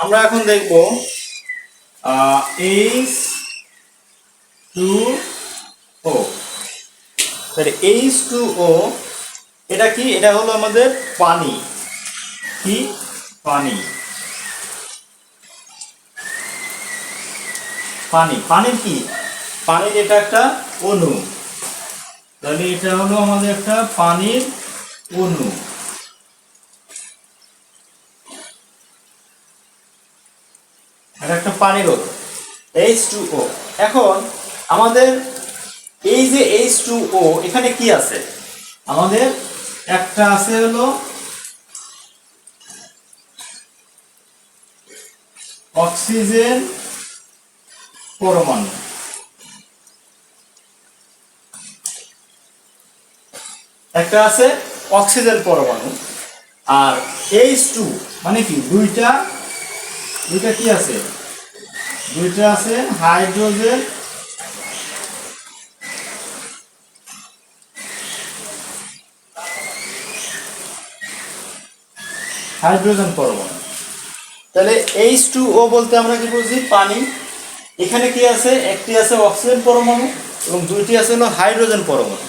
আমরা এখন দেখব এইচ টু ও তাহলে এইচ টু ও এটা কি? এটা হলো আমাদের পানি। কি? পানি। পানি। পানির কি? পানির এটা একটা অণু। তাহলে এটা হলো আমাদের একটা পানির অণু। একটা পানির অণু এইচ টু ও এখন আমাদের এই যে এইচ টু ও এখানে কি আছে? আমাদের একটা আছে হলো অক্সিজেন পরমাণু। একটা আছে অক্সিজেন পরমাণু। আর এইচ টু মানে কি, দুইটা দুইটা কি আছে? দুইটা আছে হাইড্রোজেন হাইড্রোজেন পরমাণু। তাহলে এইচ টু ও বলতে আমরা কি বুঝি? পানি। এখানে কি আছে? একটি আছে অক্সিজেন পরমাণু এবং দুইটি আছে হলো হাইড্রোজেন পরমাণু।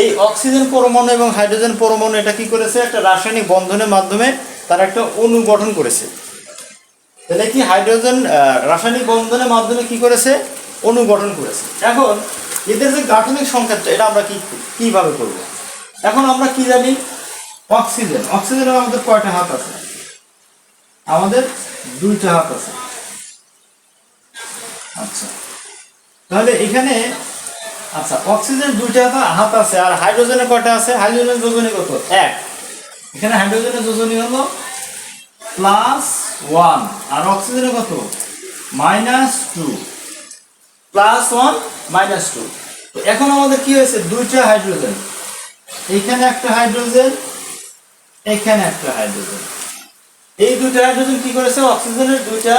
এই অক্সিজেন পরমাণু এবং হাইড্রোজেন পরমাণু এটা কি করেছে? একটা রাসায়নিক বন্ধনের মাধ্যমে তারা একটা অণু গঠন করেছে। তাহলে কি হাইড্রোজেন রাসায়নিক বন্ধনের মাধ্যমে কি করেছে? অণু গঠন করেছে। এখন এদের যে গাঠনিক সংকেতটা, এটা আমরা কি, কীভাবে করব? এখন আমরা কি জানি? অক্সিজেন। অক্সিজেনের আমাদের কয়টা হাত আছে? আমাদের দুইটা হাত আছে। আচ্ছা। তাহলে এখানে আচ্ছা অক্সিজেন দুইটা হাত- হাত আছে, আর হাইড্রোজেনের কয়টা আছে? হাইড্রোজেনের যোজনী কত? এক। এখানে হাইড্রোজেনের যোজনী হলো প্লাস ওয়ান। আর অক্সিজেনের কত? Minus two. Plus one, minus two. তো এখন আমাদের কি হয়েছে? দুইটা হাইড্রোজেন। এইখানে একটা হাইড্রোজেন, এখানে একটা হাইড্রোজেন। এই দুইটা হাইড্রোজেন কি করেছে? অক্সিজেনের দুইটা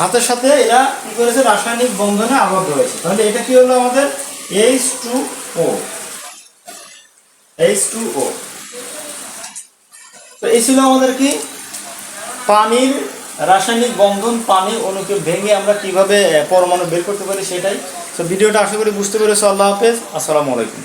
হাতের সাথে এরা কি করেছে? রাসায়নিক বন্ধনে আবদ্ধ হয়েছে। তাহলে এটা কি হলো আমাদের? H two O H two O তো এই ছিল আমাদের কি? পানির রাসায়নিক বন্ধন পানির অণুকে ভেঙে আমরা কীভাবে পরমাণু বের করতে পারি সেটাই। তো ভিডিওটা আশা করি বুঝতে পেরেছ। আল্লাহ হাফেজ। আসসালামু আলাইকুম।